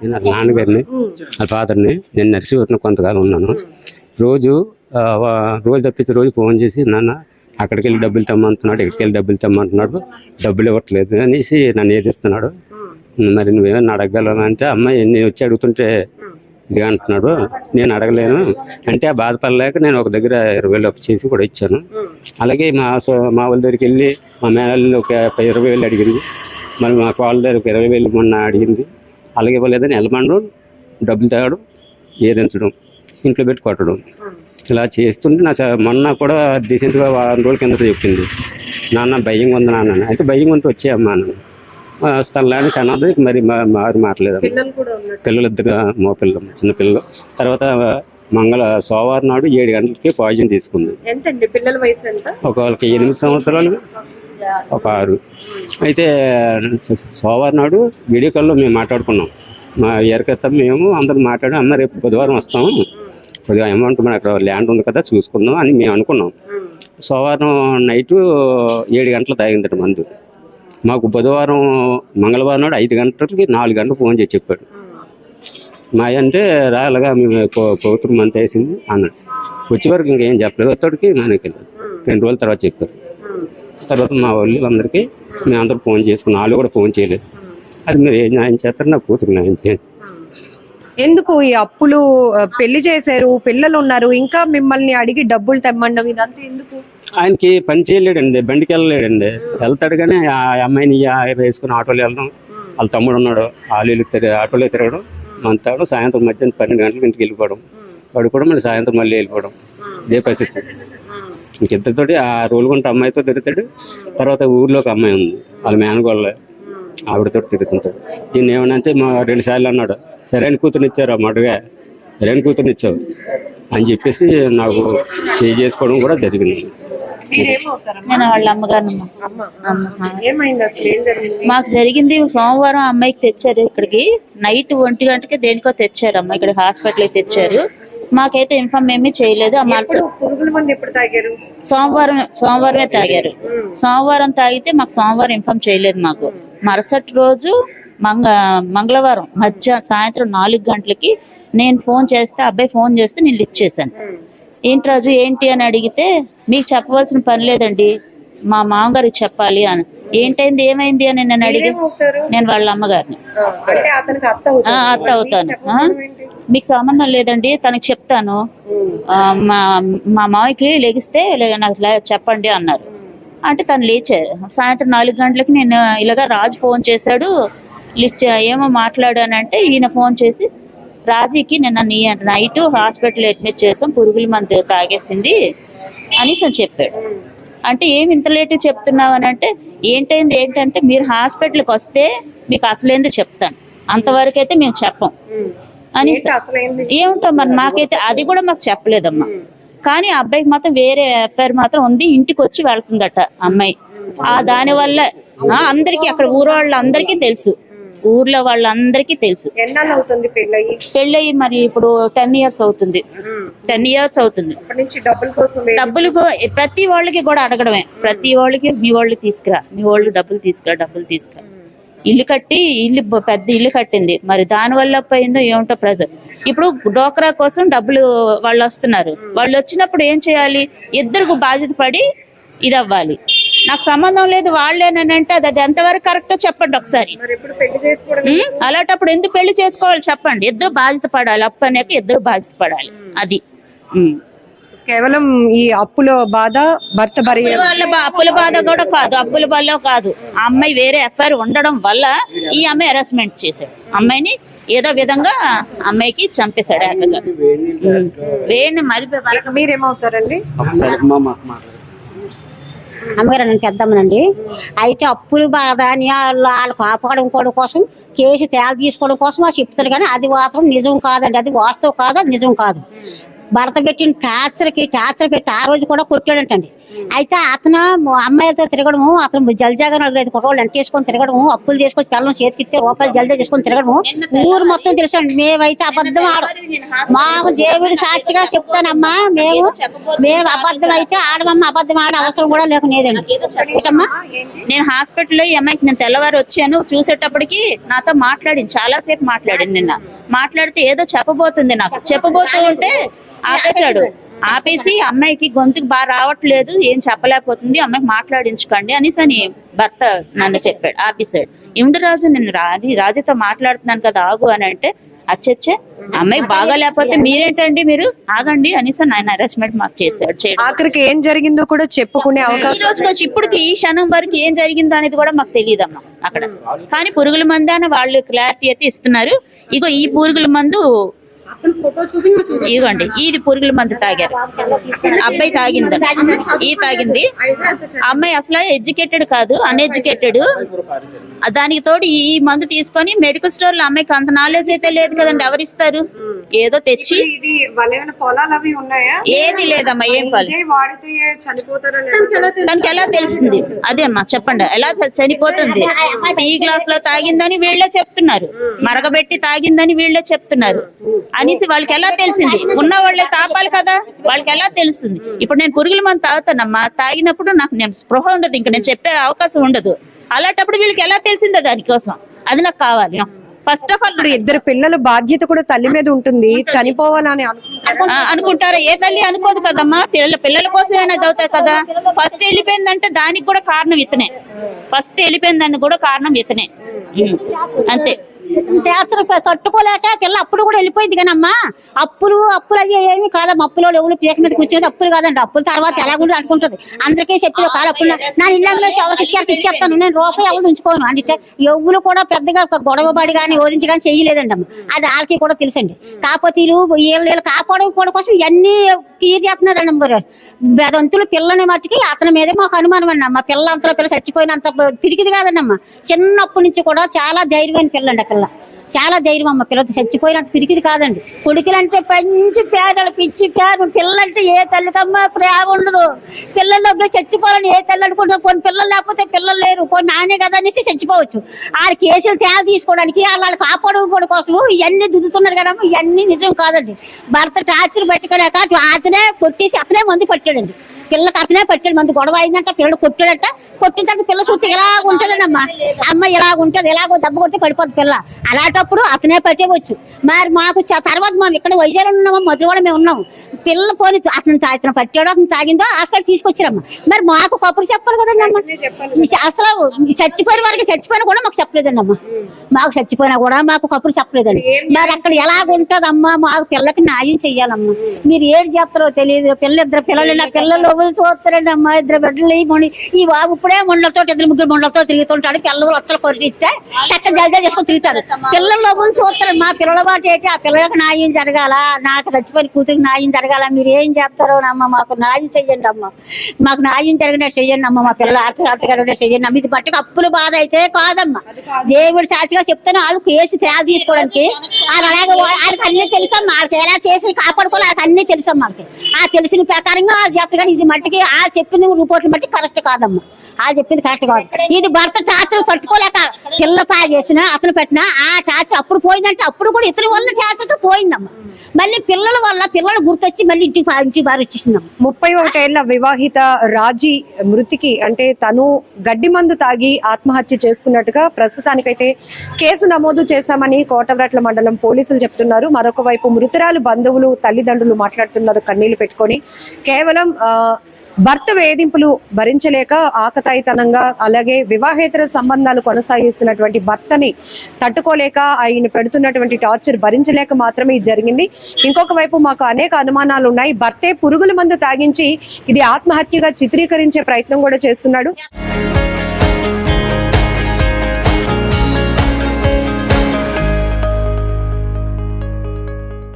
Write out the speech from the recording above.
నేను వాళ్ళ నాన్నగారిని వాళ్ళ ఫాదర్ని నేను నర్సీపట్నం కొంతకాలం ఉన్నాను. రోజు రోజు తప్పించి రోజు ఫోన్ చేసి నాన్న అక్కడికి వెళ్ళి డబ్బులు తెమ్మంటున్నాడు ఇక్కడికి వెళ్ళి డబ్బులు తెమ్మంటున్నాడు డబ్బులు ఇవ్వట్లేదు అనేసి నన్ను ఏదిస్తున్నాడు మరి నువ్వేమన్నా అడగగలను అంటే అమ్మాయి నేను వచ్చి అడుగుతుంటే ఇది అంటున్నాడు. నేను అడగలేను. అంటే ఆ బాధపడలేక నేను ఒక దగ్గర ఇరవై వేలు అప్పు చేసి కూడా ఇచ్చాను. అలాగే మా మా వాళ్ళ దగ్గరికి వెళ్ళి మా మేనల్ని ఒక ఇరవై వేలు అడిగింది. మరి మా వాళ్ళ దగ్గర ఒక ఇరవై వేలు మొన్న అడిగింది. అలాగే ఇవ్వలేదని వెళ్ళమండడం డబ్బులు తేవడం ఏదించడం ఇంట్లో పెట్టి కొట్టడం. ఇలా చేస్తుంటే నా మొన్న కూడా డీసెంట్గా వారం రోజుల కిందట చెప్పింది. నాన్న భయంగా ఉంది నాన్న అయితే భయంగా ఉంటే వచ్చేయమ్మా అన్నాను వస్తాను లేని సన్నది మరి మా- మారు మాట్లాడలేదు పిల్లలు ఇద్దరు మో పిల్లలు చిన్న పిల్లలు. తర్వాత మంగళ సోమవారం నాడు ఏడు గంటలకి పాయిజన్ తీసుకుంది. ఒక ఎనిమిది సంవత్సరాలు. ఒక ఆరు. అయితే సోమవారం నాడు వీడియో కాల్లో మేము మాట్లాడుకున్నాం. మా ఎరకెత్తాం మేము అందరం మాట్లాడి అమ్మ రేపు బుధవారం వస్తాం కొద్దిగా అమౌంట్ మన అక్కడ ల్యాండ్ ఉంది కదా చూసుకుందాం అని మేము అనుకున్నాం. సోమవారం నైటు ఏడు గంటలు తాగిందట మందు. మాకు బుధవారం మంగళవారం నాడు ఐదు గంటలకి నాలుగు గంటలు ఫోన్ చేసి చెప్పాడు. మా అంటే రాలగా మేము పవిత్ర మంత్ వేసింది అన్నాడు. వచ్చే వరకు ఇంకేం చెప్పలేదు. అతడికి మనకి రెండు రోజుల తర్వాత చెప్పారు. తర్వాత మా వాళ్ళు అందరికీ మేము అందరూ ఫోన్ చేసుకున్నాం. వాళ్ళు కూడా ఫోన్ చేయలేదు. అది మీరు ఏం న్యాయం చేస్తారు? నా కూతురు న్యాయం చేయండి ఎందుకు ఈ అప్పులు పెళ్ళి చేశారు పిల్లలు ఉన్నారు ఇంకా మిమ్మల్ని అడిగి డబ్బులు తెమ్మండం ఇదంతా ఎందుకు? ఆయనకి పని చేయలేడండి బండికి వెళ్ళలేడండి. వెళ్తాడు కానీ ఆ అమ్మాయిని వేసుకుని ఆటోలో వెళ్ళడం. వాళ్ళ తమ్ముడు ఉన్నాడు వాళ్ళు తిరిగి ఆటోలో తిరగడం. మంతాడు సాయంత్రం మధ్యాహ్నం పన్నెండు గంటలకు ఇంటికి వెళ్ళిపోవడం. వాడు కూడా మళ్ళీ సాయంత్రం మళ్ళీ వెళ్ళిపోవడం. ఇదే పరిస్థితి. ఇంకిద్దరితోటి ఆ రోలుగుంట అమ్మాయితో తిరుగుతాడు తర్వాత ఊర్లో ఒక అమ్మాయి ఉంది వాళ్ళ మేనగోళ్ళ. ఆవిడతో తిరుగుతుంటాడు దీన్ని ఏమనంటే మా రెండు సార్లు అన్నాడు సరైన కూతురునిచ్చారు ఆ మడుగా సరైన కూతురునిచ్చావు అని చెప్పేసి నాకు చేయి చేసుకోవడం కూడా జరిగింది. మాకు జరిగింది సోమవారం అమ్మాయికి తెచ్చారు ఇక్కడికి. నైట్ ఒంటి గంటకి దేనికో తెచ్చారు అమ్మ. ఇక్కడ హాస్పిటల్కి తెచ్చారు. మాకైతే ఇన్ఫార్మ్ ఏమీ చేయలేదు. ఆ మరుస ఎప్పుడు పురుగుల మంది ఎప్పుడు తాగారు? సోమవారం సోమవారమే తాగారు. సోమవారం తాగితే మాకు సోమవారం ఇన్ఫార్మ్ చేయలేదు మాకు. మరుసటి రోజు మంగ మంగళవారం మధ్య సాయంత్రం నాలుగు గంటలకి నేను ఫోన్ చేస్తే అబ్బాయి ఫోన్ చేస్తే నేను లిస్ట్ చేశాను. ఏంటి రాజు ఏంటి అని అడిగితే మీకు చెప్పవలసిన పని లేదండి. మా మామగారికి చెప్పాలి అని. ఏంటైంది ఏమైంది అని నేను అడిగి నేను వాళ్ళ అమ్మగారిని. అత్త అవుతాను? మీకు సంబంధం లేదండి తనకి చెప్తాను. ఆ, మా మా మామయ్యకి లెగిస్తే లే- నాకు లే- చెప్పండి అన్నారు. అంటే తను లేచారు సాయంత్రం నాలుగు గంటలకి నేను ఇలాగా రాజు ఫోన్ చేశాడు. లిస్ట్ ఏమో మాట్లాడానంటే ఈయన ఫోన్ చేసి రాజీకి నిన్న నీ నైట్ హాస్పిటల్ అడ్మిట్ చేసాం పురుగుల మందు తాగేసింది అనేసి అని చెప్పాడు. అంటే ఏమి ఇంత లేట్ చెప్తున్నావు అని అంటే ఏంటైంది ఏంటంటే మీరు హాస్పిటల్కి వస్తే మీకు అసలేంది చెప్తాను. అంతవరకు అయితే మేము చెప్పం. అని ఏమిటో మరి మాకైతే అది కూడా మాకు చెప్పలేదమ్మా. కానీ అబ్బాయికి మాత్రం వేరే ఎఫ్ఐఆర్ మాత్రం ఉంది ఇంటికి వచ్చి వెళ్తుందట అమ్మాయి. ఆ దాని వల్ల అందరికీ అక్కడ ఊరు వాళ్ళందరికీ తెలుసు. ఊర్లో వాళ్ళందరికీ తెలుసు. అవుతుంది పెళ్ళయి? పెళ్ళయి మరి ఇప్పుడు టెన్ ఇయర్స్ అవుతుంది. టెన్ ఇయర్స్ అవుతుంది. డబ్బుల ప్రతి వాళ్ళకి కూడా అడగడమే. ప్రతి వాళ్ళకి మీ వాళ్ళు తీసుకురా మీ వాళ్ళు డబ్బులు తీసుకురా డబ్బులు తీసుకురా. ఇల్లు కట్టి ఇల్లు పెద్ద ఇల్లు కట్టింది. మరి దాని వల్ల పోయిందో ఏమిటో ప్రజలు ఇప్పుడు డోక్రా కోసం డబ్బులు వాళ్ళు వస్తున్నారు. వాళ్ళు వచ్చినప్పుడు ఏం చేయాలి? ఇద్దరికి బాధ్యత పడి ఇది అవ్వాలి నాకు సంబంధం లేదు వాళ్ళేనంటే అది అది ఎంతవరకు కరెక్టో చెప్పండి ఒకసారి? అలాంటప్పుడు ఎందుకు పెళ్ళి చేసుకోవాలి చెప్పండి. ఇద్దరు బాధ్యత పడాలి. అప్పు అనేక ఇద్దరు బాధ్యత పడాలి. అది. కేవలం ఈ అప్పుల బాధ భర్త భార్య అప్పుల వల్ల బా- అప్పుల బాధ కూడా కాదు అప్పుల వల్ల కాదు. ఆ అమ్మాయి వేరే ఎఫ్ఐఆర్ ఉండడం వల్ల ఈ అమ్మాయి హెరాస్మెంట్ చేశాడు. అమ్మాయిని ఏదో విధంగా అమ్మాయికి చంపేశాడు ఏకంగా. వేణి మరి మీరేమవుతారండి? ఒకసారి మా. అమ్మగారు నేను పెద్దమ్మనండి. అయితే అప్పులు బాధ అని వాళ్ళు వాళ్ళు కాపాడుకోవడం కోసం కేసు తేల తీసుకోవడం కోసం వాళ్ళు చెప్తారు కానీ అది మాత్రం నిజం కాదండి. అది వాస్తవం కాదు అది నిజం కాదు. భర్త పెట్టిన టార్చర్కి టార్చర్ పెట్టి ఆ రోజు కూడా కొట్టాడంటండి. అయితే అతను అమ్మాయిలతో తిరగడము అతను జల్జాగా నలుగురైదు కుట్రోళ్ళు ఎంటేసుకొని తిరగడము అప్పులు చేసుకొని పిల్లలు చేతికిస్తే రూపాయలు జల్దా చేసుకొని తిరగడము. ఊరు మొత్తం తెలుసండి మేమైతే అబద్ధం ఆడ మా దేవుడి సాక్షిగా చెప్తానమ్మా మేము మేము అబద్ధం అయితే ఆడమమ్మ అబద్ధం ఆడే అవసరం కూడా లేకునేదండి ఏంటమ్మా? నేను హాస్పిటల్లో ఈ అమ్మాయికి నేను తెల్లవారు వచ్చాను చూసేటప్పటికి నాతో మాట్లాడింది చాలాసేపు మాట్లాడింది నిన్న. మాట్లాడితే ఏదో చెప్పబోతుంది నాకు. చెప్పబోతూ ఉంటే ఆపేశాడు. ఆపేసి అమ్మాయికి గొంతుకు బాగా రావట్లేదు ఏం చెప్పలేకపోతుంది అమ్మాయికి మాట్లాడించుకోండి అనేసి అని భర్త నన్ను చెప్పాడు ఆపేశాడు. ఇమిడి రాజు నేను రాజు రాజుతో మాట్లాడుతున్నాను కదా ఆగు అని అంటే అచ్చచ్చే అమ్మాయికి బాగా లేకపోతే మీరేంటండి మీరు? ఆగండి అనేసి ఆయన అరెస్ట్మెంట్ మాకు చేశాడు ఆఖరికి ఏం జరిగిందో కూడా చెప్పుకునే ఈ అవకాశం రోజుకి వచ్చి ఇప్పటికి ఈ క్షణం వరకు ఏం జరిగిందో అనేది కూడా మాకు తెలియదమ్మా అక్కడ. కానీ పురుగుల మందు అని వాళ్ళు క్లారిటీ అయితే ఇస్తున్నారు. ఇగో ఈ పురుగుల మందు ఇదిగోండి ఇది పురుగుల మందు తాగారు. అబ్బాయి తాగింది ఈ తాగింది. అమ్మాయి అసలు ఎడ్యుకేటెడ్ కాదు అన్ఎడ్యుకేటెడ్ దానికి తోడు ఈ మందు తీసుకొని మెడికల్ స్టోర్లో అమ్మాయికి అంత నాలెడ్జ్ అయితే లేదు కదండి ఎవరిస్తారు? ఏదో తెచ్చి. ఏది లేదమ్మా ఏం దానికి ఎలా తెలుస్తుంది? అదే అమ్మా చెప్పండి. ఎలా చనిపోతుంది? టీ గ్లాస్లో తాగిందని వీళ్ళే చెప్తున్నారు. మరగబెట్టి తాగిందని వీళ్ళే చెప్తున్నారు. అనేసి వాళ్ళకి ఎలా తెలిసింది? ఉన్న వాళ్ళే తాపాలి కదా? వాళ్ళకి ఎలా తెలుస్తుంది? ఇప్పుడు నేను పురుగుల మంది తాగుతానమ్మా తాగినప్పుడు నాకు నేను స్పృహ ఉండదు ఇంకా నేను చెప్పే అవకాశం ఉండదు. అలాంటప్పుడు వీళ్ళకి ఎలా తెలిసిందో దానికోసం? అది నాకు కావాలి. ఫస్ట్ ఆఫ్ ఆల్ ఇప్పుడు ఇద్దరు పిల్లల బాధ్యత కూడా తల్లి మీద ఉంటుంది చనిపోవాలని అనుకుంటారు. ఏ తల్లి అనుకోదు కదమ్మా? పిల్లల పిల్లల కోసమైనా చదువుతాయి కదా. ఫస్ట్ వెళ్ళిపోయిందంటే దానికి కూడా కారణం ఇతనే. ఫస్ట్ వెళ్ళిపోయిందని కూడా కారణం ఇతనే. అంతే. టార్చర్ తట్టుకోలేక పిల్ల అప్పుడు కూడా వెళ్ళిపోయింది కానమ్మా అప్పులు అప్పులు అయ్యే ఏమి కాదమ్మా. అప్పులో ఎవరు పీక మీద కూర్చోదు అప్పులు కాదండి. అప్పుల తర్వాత ఎలా కూడా అనుకుంటది అందరికీ చెప్పి కాదు అప్పులు నా ఇళ్ళలో ఎవరికి ఇచ్చాక ఇచ్చేస్తాను. నేను రూపాయి ఎవరు ఉంచుకోను. అంటే ఎవరు కూడా పెద్దగా ఒక గొడవబడి కానీ ఓదించి కానీ చేయలేదండి అమ్మ. అది వాళ్ళకి కూడా తెలుసండి. కాకపోతే వీళ్ళు వీళ్ళు వీళ్ళు కాపాడడం కూడా కోసం ఇవన్నీ క్లియర్ చేస్తున్నారండి అమ్మగారు బెదంతులు పిల్లని మట్టుకి అతని మీదే మాకు అనుమానం అండి అమ్మ. పిల్ల అంతలో పిల్ల చచ్చిపోయినంత తిరిగిది కాదండి అమ్మ. చిన్నప్పటి నుంచి కూడా చాలా ధైర్యమైన పిల్లండి ఆ పిల్ల. చాలా ధైర్యం అమ్మ. పిల్లలు చచ్చిపోయినంత పిరికిది కాదండి. కొడుకులంటే పంచి పేదలు పిచ్చి పేద పిల్లలంటే ఏ తల్లికమ్మ ప్రేమ ఉండదు. పిల్లల్లోకి చచ్చిపోవాలని ఏ తల్లి అనుకుంటున్నా కొన్ని పిల్లలు లేకపోతే పిల్లలు లేరు. కొన్ని నానే కదా అనేసి చచ్చిపోవచ్చు. వాళ్ళ కేసులు తేడా తీసుకోవడానికి వాళ్ళు కాపాడుకోవడం కోసం ఇవన్నీ దుద్దుతున్నారు కదా ఇవన్నీ నిజం కాదండి. భర్త టార్చర్ పెట్టుకోలేక అతనే కొట్టేసి అతనే మందు పట్టాడండి. పిల్లకి అతనే పట్టాడు. మంది గొడవ అయిందంట పిల్లడు కొట్టాడట. కొట్టిన తర్వాత పిల్ల సూతి ఇలా ఉంటదనమ్మా అమ్మ ఇలా ఉంటది ఎలాగో దెబ్బ కొట్టి పడిపోద్ది పిల్ల. అలాంటప్పుడు అతనే పట్టేవచ్చు. మరి మాకు తర్వాత మేము ఇక్కడ వైజాగ్ ఉన్నాము మధురవాడ మేము ఉన్నాము. పిల్ల పోని అతను అతను పట్టాడో అతను తాగిందో హాస్పిటల్ తీసుకొచ్చారమ్మ. మరి మాకు కప్పుడు చెప్పాలి కదండి అమ్మ ఈ చ- అసలు చచ్చిపోయిన వారికి చచ్చిపోయినా కూడా మాకు చెప్పలేదండి అమ్మ మాకు చచ్చిపోయినా కూడా మాకు కప్పుడు చెప్పలేదండి. మరి అక్కడ ఎలాగుంటదమ్మా మాకు పిల్లకి న్యాయం చెయ్యాలమ్మా మీరు ఏడు చేస్తారో తెలియదు. పిల్ల ఇద్దరు పిల్లలు పిల్లలు ఎవరు చూస్తారండి ఇద్దరు బిడ్డలు. ఈ మొండి ఈ బాబు ఇప్పుడే ముండలతో ఇద్దరు ముగ్గురు ముండలతో తిరుగుతుంటాడు. పిల్లలు లచ్చలు పరిచిస్తే చక్క జల్జా చేసుకుని తిరుగుతారు. పిల్లల లోపల చూస్తారు. మా పిల్లల బాట ఏంటి? ఆ పిల్లలకు న్యాయం జరగాల. నాకు చచ్చిపోయిన కూతురికి న్యాయం జరగాల. మీరు ఏం చేస్తారో అమ్మ మాకు న్యాయం చెయ్యండి అమ్మ. మాకు న్యాయం జరిగినట్టు చెయ్యండి అమ్మ. మా పిల్లలు అర్థశాస్త్రగా చెయ్యండి అమ్మ. ఇది బట్టకు అప్పులు బాధ అయితే కాదమ్మా. దేవుడు సాక్షిగా చెప్తాను. వాళ్ళకి వేసి తేడా తీసుకోవడానికి. వాళ్ళు అలాగే వాళ్ళకి అన్ని తెలుసమ్మా. వాళ్ళకి ఎలా చేసి కాపాడుకోవాలి వాళ్ళకి అన్ని తెలుసమ్మా. వాళ్ళకి ఆ తెలిసిన ప్రకారంగా వాళ్ళు చెప్తారు కానీ ఇది మట్టికి ఆ చెప్పిన రిపోర్ట్లు మట్టి కరెక్ట్ కాదమ్మా. ఆ చెప్పింది కరెక్ట్ కాదు. ఇది భర్త టార్చర్ తట్టుకోలేక పిల్ల తాగేసిన అతను పెట్టిన ఆ టార్చర్ అప్పుడు పోయిందంటే అప్పుడు కూడా ఇతని వల్ల టార్చర్ పోయిందమ్మా. మళ్ళీ పిల్లల వల్ల పిల్లలు గుర్తొచ్చి మళ్ళీ ఇంటికి ఇంటికి బారి వచ్చేసిందమ్మా. ముప్పై ఒకటేళ్ళ వివాహిత రాజీ మృతికి అంటే తను గడ్డి మందు తాగి ఆత్మహత్య చేసుకున్నట్టుగా ప్రస్తుతానికైతే కేసు నమోదు చేశామని కోటవ్రట్ల మండలం పోలీసులు చెప్తున్నారు. మరొక వైపు మృతురాలు బంధువులు తల్లిదండ్రులు మాట్లాడుతున్నారు కన్నీళ్ళు పెట్టుకొని. కేవలం ఆ, భర్త వేధింపులు భరించలేక ఆకతాయితనంగా అలాగే వివాహేతర సంబంధాలు కొనసాగిస్తున్నటువంటి భర్తని తట్టుకోలేక ఆయన పెడుతున్నటువంటి టార్చర్ భరించలేక మాత్రమే ఇది జరిగింది. ఇంకొక వైపు మాకు అనేక అనుమానాలు ఉన్నాయి. భర్తే పురుగుల మందు తాగించి ఇది ఆత్మహత్యగా చిత్రీకరించే ప్రయత్నం కూడా చేస్తున్నాడు.